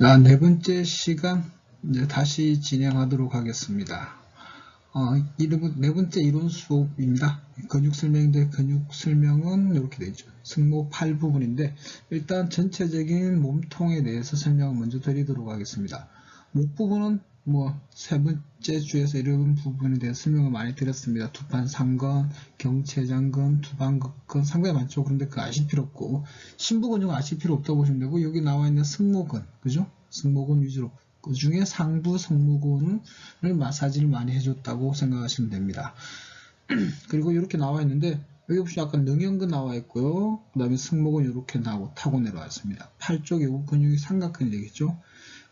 자, 네 번째 시간 다시 진행하도록 하겠습니다. 어, 네 번째 이론 수업입니다. 근육 설명인데 근육 설명은 이렇게 되죠. 승모 8 부분인데 일단 전체적인 몸통에 대해서 설명을 먼저 드리도록 하겠습니다. 목 부분은 뭐 세 번째 주에서 이런 부분에 대해서 설명을 많이 드렸습니다. 두판 상근, 경체장근, 두방극근 상당히 많죠. 그런데 그거 아실 필요 없고 신부 근육은 아실 필요 없다고 보시면 되고 여기 나와 있는 승모근, 그죠? 승모근 위주로 그 중에 상부 승모근을 마사지를 많이 해줬다고 생각하시면 됩니다. 그리고 이렇게 나와 있는데 여기 보시면 아까 능형근 나와 있고요. 그 다음에 승모근 이렇게 나오고 타고 내려와 있습니다. 팔 쪽에 요 근육이 삼각근이 되겠죠.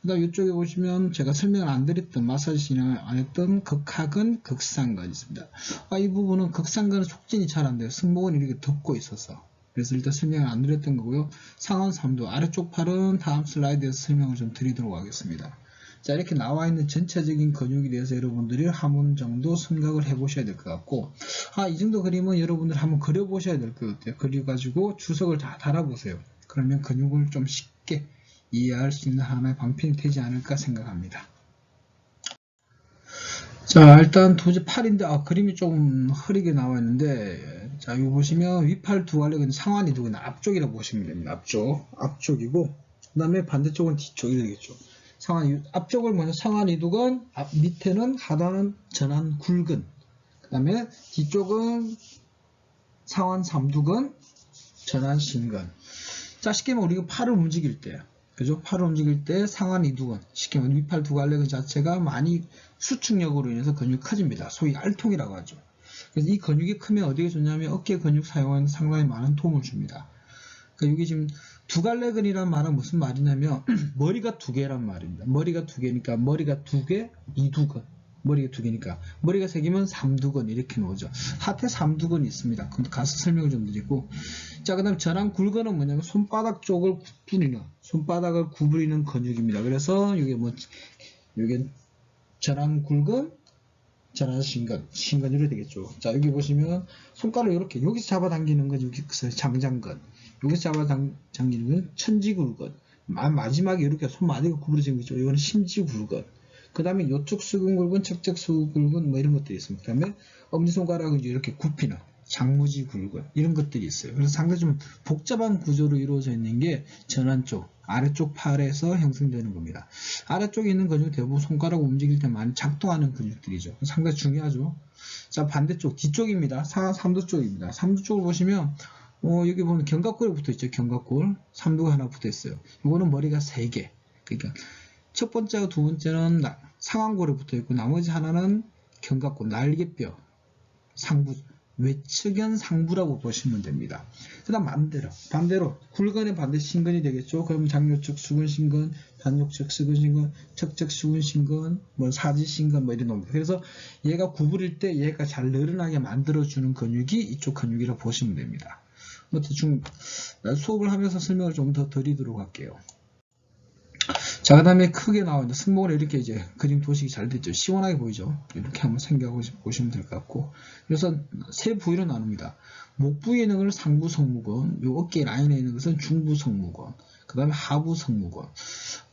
그 다음 이쪽에 보시면 제가 설명을 안 드렸던 마사지 진행을 안 했던 극하근, 극상근 있습니다. 아, 이 부분은 극상근은 촉진이 잘 안 돼요. 승모근이 이렇게 덮고 있어서. 그래서 일단 설명을 안 드렸던 거고요. 상완 3도 아래쪽 팔은 다음 슬라이드에서 설명을 좀 드리도록 하겠습니다. 자 이렇게 나와 있는 전체적인 근육에 대해서 여러분들이 한번 정도 생각을 해 보셔야 될 것 같고 아 이 정도 그림은 여러분들 한번 그려 보셔야 될 것 같아요. 그려 가지고 주석을 다 달아 보세요. 그러면 근육을 좀 쉽게 이해할 수 있는 하나의 방편이 되지 않을까 생각합니다. 자 일단 도저 팔인데 아 그림이 좀 흐리게 나와 있는데 자 이거 보시면 위팔 두 갈래는 상완이 두 개는 앞쪽이라고 보시면 됩니다. 앞쪽 앞쪽이고 그 다음에 반대쪽은 뒤쪽이 되겠죠. 상완 앞쪽을 먼저 상완 이두근 앞 밑에는 하단은 전환 굵은 그 다음에 뒤쪽은 상완 삼두근 전환 신근 자 쉽게 말하면 우리가 팔을 움직일 때 그죠? 팔을 움직일 때 상완 이두근, 쉽게 말하면 위팔 두 갈래근 자체가 많이 수축력으로 인해서 근육이 커집니다. 소위 알통이라고 하죠. 그래서 이 근육이 크면 어디에 좋냐면 어깨 근육 사용하는 상당히 많은 도움을 줍니다. 그러니까 여기 지금 두 갈래 근이란 말은 무슨 말이냐면 머리가 두 개란 말입니다. 머리가 두 개니까 머리가 두 개, 이 두 근. 머리가 두 개니까 머리가 세 개면 삼두근 이렇게 나오죠. 하태 삼두근이 있습니다. 그럼 가서 설명을 좀 드리고 자 그 다음 전환 굴근은 뭐냐면 손바닥 쪽을 구부리는 손바닥을 구부리는 근육입니다. 그래서 이게 뭐 이게 전환 굴근 전환 신근 신근으로 되겠죠. 자 여기 보시면 손가락을 이렇게 여기서 잡아당기는 건 여기 장장근 여기서 잡아당기는 건 천지굴근 마지막에 이렇게 손마디가 구부러진 거죠. 이거는 심지굴근 그 다음에 요쪽 수근굴근, 척척 수근굴근 뭐 이런 것들이 있습니다. 그 다음에 엄지손가락을 이렇게 굽히는 장무지 굴근 이런 것들이 있어요. 그래서 상당히 좀 복잡한 구조로 이루어져 있는 게 전환 쪽, 아래쪽 팔에서 형성되는 겁니다. 아래쪽에 있는 근육 대부분 손가락 움직일 때 많이 작동하는 근육들이죠. 상당히 중요하죠. 자 반대쪽 뒤쪽입니다. 상 삼두 쪽입니다. 삼두 쪽을 보시면 어, 여기 보면 견갑골이 붙어 있죠. 견갑골 삼두가 하나 붙어 있어요. 이거는 머리가 세 개. 그러니까 첫 번째와 두 번째는 상완골에 붙어 있고 나머지 하나는 견갑골, 날개뼈, 상부, 외측연 상부라고 보시면 됩니다. 그 다음 반대로, 반대로 굴근의 반대 신근이 되겠죠. 그러면 장요측 수근신근, 단요측 수근신근, 척척 수근신근, 뭐 사지신근 뭐 이런 놈들. 그래서 얘가 구부릴 때 얘가 잘 늘어나게 만들어주는 근육이 이쪽 근육이라고 보시면 됩니다. 뭐 대충 수업을 하면서 설명을 좀 더 드리도록 할게요. 자, 그 다음에 크게 나와 있는 승모근 이렇게 이제 그림 도식이 잘 됐죠. 시원하게 보이죠. 이렇게 한번 생각하고 보시면 될 것 같고. 그래서 세 부위로 나눕니다. 목 부위에 있는 것은 상부 성무근, 요 어깨 라인에 있는 것은 중부 성무근, 그 다음에 하부 성무근.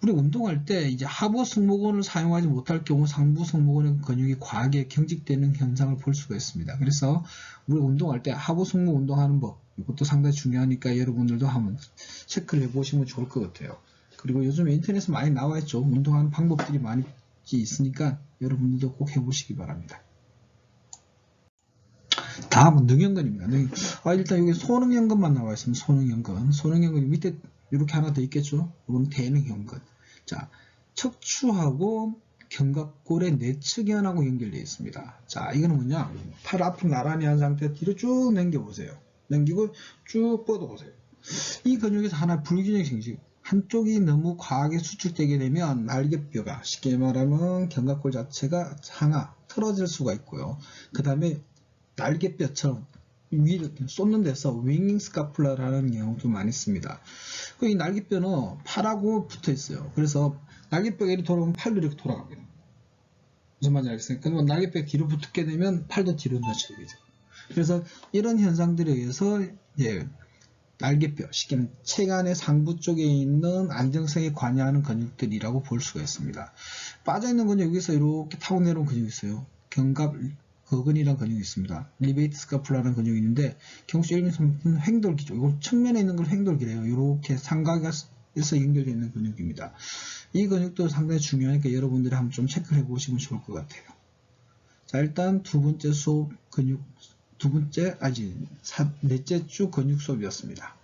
우리 운동할 때 이제 하부 성무근을 사용하지 못할 경우 상부 성무근의 근육이 과하게 경직되는 현상을 볼 수가 있습니다. 그래서 우리 운동할 때 하부 성무 운동하는 법, 이것도 상당히 중요하니까 여러분들도 한번 체크를 해보시면 좋을 것 같아요. 그리고 요즘 인터넷에 많이 나와 있죠. 운동하는 방법들이 많이 있으니까 여러분들도 꼭 해보시기 바랍니다. 다음은 능형근입니다. 능형. 아, 일단 여기 소능형근만 나와 있으면 소능형근. 소능형근 밑에 이렇게 하나 더 있겠죠. 이건 대능형근. 자, 척추하고 견갑골의 내측연하고 연결되어 있습니다. 자, 이거는 뭐냐? 팔 앞으로 나란히 한 상태 뒤로 쭉 넘겨보세요. 넘기고 쭉 뻗어보세요. 이 근육에서 하나 불균형이 생기죠. 한쪽이 너무 과하게 수축되게 되면 날개뼈가 쉽게 말하면 견갑골 자체가 상하 틀어질 수가 있고요. 그 다음에 날개뼈처럼 위로 쏟는 데서 윙 스카플라라는 경우도 많이. 그이 날개뼈는 팔하고 붙어 있어요. 그래서 날개뼈가 이렇게 돌아오면 팔도 이렇게 돌아갑니다. 무슨 말인지 알겠습니까? 그러면 날개뼈가 뒤로 붙게 되면 팔도 뒤로 돼요. 그래서 이런 현상들에 의해서 예, 날개뼈, 쉽게 말하면 체간의 상부 쪽에 있는 안정성에 관여하는 근육들이라고 볼 수가 있습니다. 빠져있는 근육 여기서 이렇게 타고 내려온 근육이 있어요. 견갑 거근이라는 근육이 있습니다. 리베이트 스카플라라는 근육이 있는데 경수 일면성은 횡돌기죠. 이거 측면에 있는 걸 횡돌기래요. 이렇게 삼각에서 연결되어 있는 근육입니다. 이 근육도 상당히 중요하니까 여러분들이 한번 좀 체크를 해보시면 좋을 것 같아요. 자 일단 두 번째 수업 근육 두 번째 사, 넷째 주 근육 수업이었습니다.